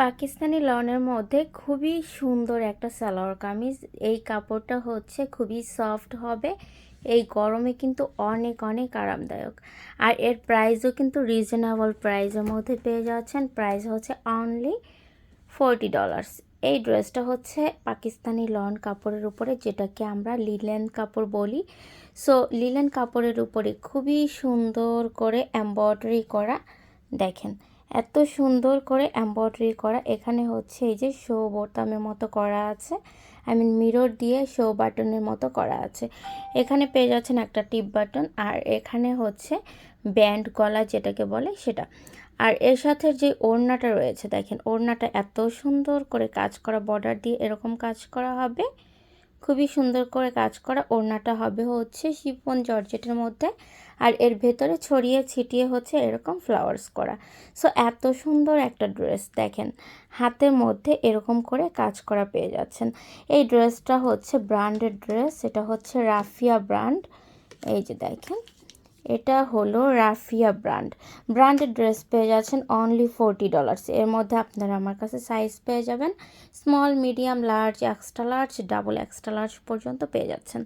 পাকিস্তানি লনের মধ্যে খুবই সুন্দর একটা সালোয়ার কামিজ। এই কাপড়টা হচ্ছে খুবই সফট হবে। এই গরমে কিন্তু অনেক অনেক আরামদায়ক। আর এর প্রাইসও কিন্তু রিজনেবল প্রাইসের মধ্যে পেয়ে যাচ্ছেন। প্রাইস হচ্ছে অনলি ফোরটি ডলার্স এই ড্রেসটা হচ্ছে পাকিস্তানি লন কাপড়ের উপরে, যেটাকে আমরা লিলেন কাপড় বলি। সো লিলেন কাপড়ের উপরে খুবই সুন্দর করে এম্ব্রয়ডারি করা। দেখেন এত সুন্দর করে এম্ব্রয়ডারি করা। এখানে হচ্ছে এই যে শো বোতামের মতো করা আছে। আই মিন মিরর দিয়ে শো বাটনের মতো করা আছে। এখানে পেয়ে যাচ্ছেন একটা টিপ বাটন আর এখানে হচ্ছে ব্যান্ড গলা যেটাকে বলে সেটা। আর এর সাথে যে ওড়নাটা রয়েছে, দেখেন, ওড়নাটা এত সুন্দর করে কাজ করা বর্ডার দিয়ে এরকম কাজ করা হবে। খুবই সুন্দর করে কাজ করা ওড়নাটা হবে হচ্ছে শিফন জর্জেটের মধ্যে। আর এর ভেতরে ছড়িয়ে ছিটিয়ে হচ্ছে এরকম ফ্লাওয়ার্স করা। সো, এত সুন্দর একটা ড্রেস দেখেন। হাতের মধ্যে এরকম করে কাজ করা পেয়ে যাচ্ছেন। এই ড্রেসটা হচ্ছে ব্র্যান্ডেড ড্রেস, এটা হচ্ছে রাফিয়া ব্র্যান্ড। এই যে দেখেন। এটা হলো রাফিয়া ব্র্যান্ড। ব্র্যান্ডের ড্রেস পেয়ে যাচ্ছেন অনলি ফোরটি ডলার্স এর মধ্যে আপনারা আমার কাছে সাইজ পেয়ে যাবেন। Small medium large extra large double extra large পর্যন্ত পেয়ে যাচ্ছেন।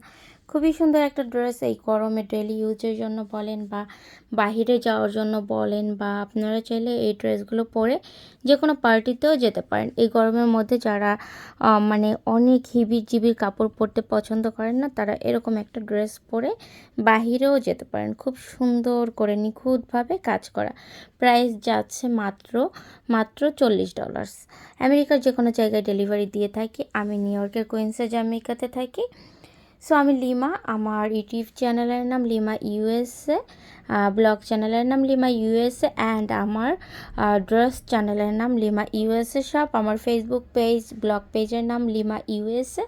খুবই সুন্দর একটা ড্রেস এই গরমে ডেলি ইউজের জন্য বলেন বা বাহিরে যাওয়ার জন্য বলেন বা আপনারা চাইলে এই ড্রেসগুলো পরে যে কোনো পার্টিতেও যেতে পারেন। এই গরমের মধ্যে যারা মানে অনেক হিবির কাপড় পরতে পছন্দ করেন না, তারা এরকম একটা ড্রেস পরে বাহিরেও যেতে পারেন। খুব সুন্দর করে নিখুঁতভাবে কাজ করা। প্রাইস যাচ্ছে মাত্র মাত্র চল্লিশ ডলার্স আমেরিকার যে কোনো জায়গায় ডেলিভারি দিয়ে থাকি। আমি নিউ ইয়র্কের কুইন্সে জামিকাতে থাকি। সো আমি লিমা, আমার ইউটিউব চ্যানেলের নাম লিমা ইউএসএ ব্লগ চ্যানেলের নাম লিমা ইউএসএ অ্যান্ড আমার ড্রেস চ্যানেলের নাম লিমা ইউএসএ শপ আমার ফেসবুক পেজ ব্লগ পেজের নাম লিমা ইউএসএ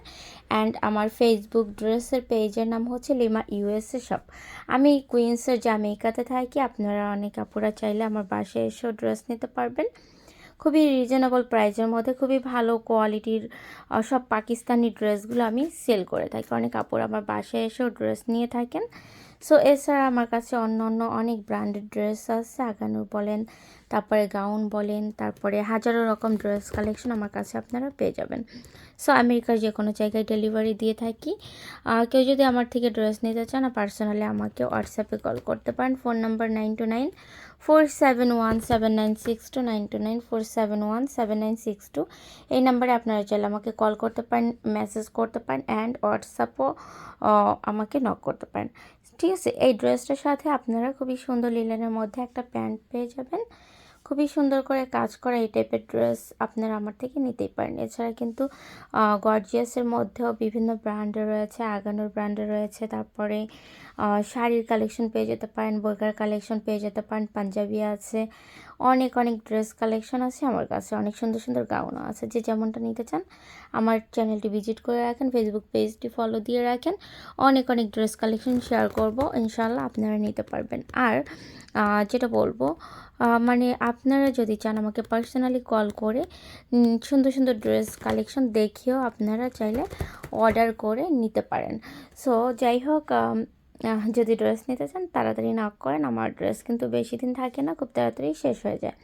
অ্যান্ড আমার ফেসবুক ড্রেসের পেজের নাম হচ্ছে লিমা ইউএসএ শপ আমি কুইন্সের জামেইকাতে থাকি, আপনারা অনেক আপুরা চাইলে আমার বাসায় এসেও ড্রেস নিতে পারবেন। খুবই রিজনেবল প্রাইসের মধ্যে, খুবই ভালো কোয়ালিটির সব পাকিস্তানি ড্রেসগুলো আমি সেল করে থাকি। অনেক কাপড় আমার বাসায় এসেও ড্রেস নিয়ে থাকেন। সো এছাড়া আমার কাছে অন্য অন্য অনেক ব্র্যান্ডেড ড্রেস আছে। আগানুর বলেন, তারপরে গাউন বলেন, তারপরে হাজারো রকম ড্রেস কালেকশন আমার কাছে আপনারা পেয়ে যাবেন। সো আমেরিকার যে কোনো জায়গায় ডেলিভারি দিয়ে থাকি। কেউ যদি আমার থেকে ড্রেস নিতে চান পার্সোনালি আমাকে হোয়াটসঅ্যাপে কল করতে পারেন। Phone number nine two nine four seven one seven nine six two nine two nine, four seven one seven nine six two. এই নাম্বারে আপনারা চাইলে আমাকে কল করতে পারেন, মেসেজ করতে পারেন, অ্যান্ড হোয়াটসঅ্যাপও আমাকে নক করতে পারেন। ঠিক আছে, এই ড্রেসটার সাথে আপনারা খুবই সুন্দর লিলেনের মধ্যে একটা প্যান্ট পেয়ে যাবেন। খুবই সুন্দর করে কাজ করা এই টাইপের ড্রেস আপনারা আমার থেকে নিতেই পারেন। এছাড়া কিন্তু গর্জিয়াসের মধ্যেও বিভিন্ন ব্র্যান্ড রয়েছে, আগানোর ব্র্যান্ড রয়েছে, তারপরে শাড়ির কালেকশন পেয়ে যেতে পারেন বইকার কালেকশন পেয়ে যেতে পারেন, পাঞ্জাবি আছে অনেক অনেক ড্রেস কালেকশন আছে, আমার কাছে অনেক সুন্দর সুন্দর গাউনও আছে। যে যেমনটা নিতে চান, আমার চ্যানেলটি ভিজিট করে রাখেন ফেসবুক পেজটি ফলো দিয়ে রাখেন। অনেক অনেক ড্রেস কালেকশন শেয়ার করব ইনশাল্লাহ আপনারা নিতে পারবেন। আর যেটা বলব মানে আপনারা যদি চান আমাকে পার্সোনালি কল করে সুন্দর সুন্দর ড্রেস কালেকশন দেখিয়েও আপনারা চাইলে অর্ডার করে নিতে পারেন। সো যাই হোক যদি ড্রেস নিতে চান, তাড়াতাড়ি না করেন। আমার ড্রেস কিন্তু বেশি দিন থাকে না, খুব তাড়াতাড়ি শেষ হয়ে যায়।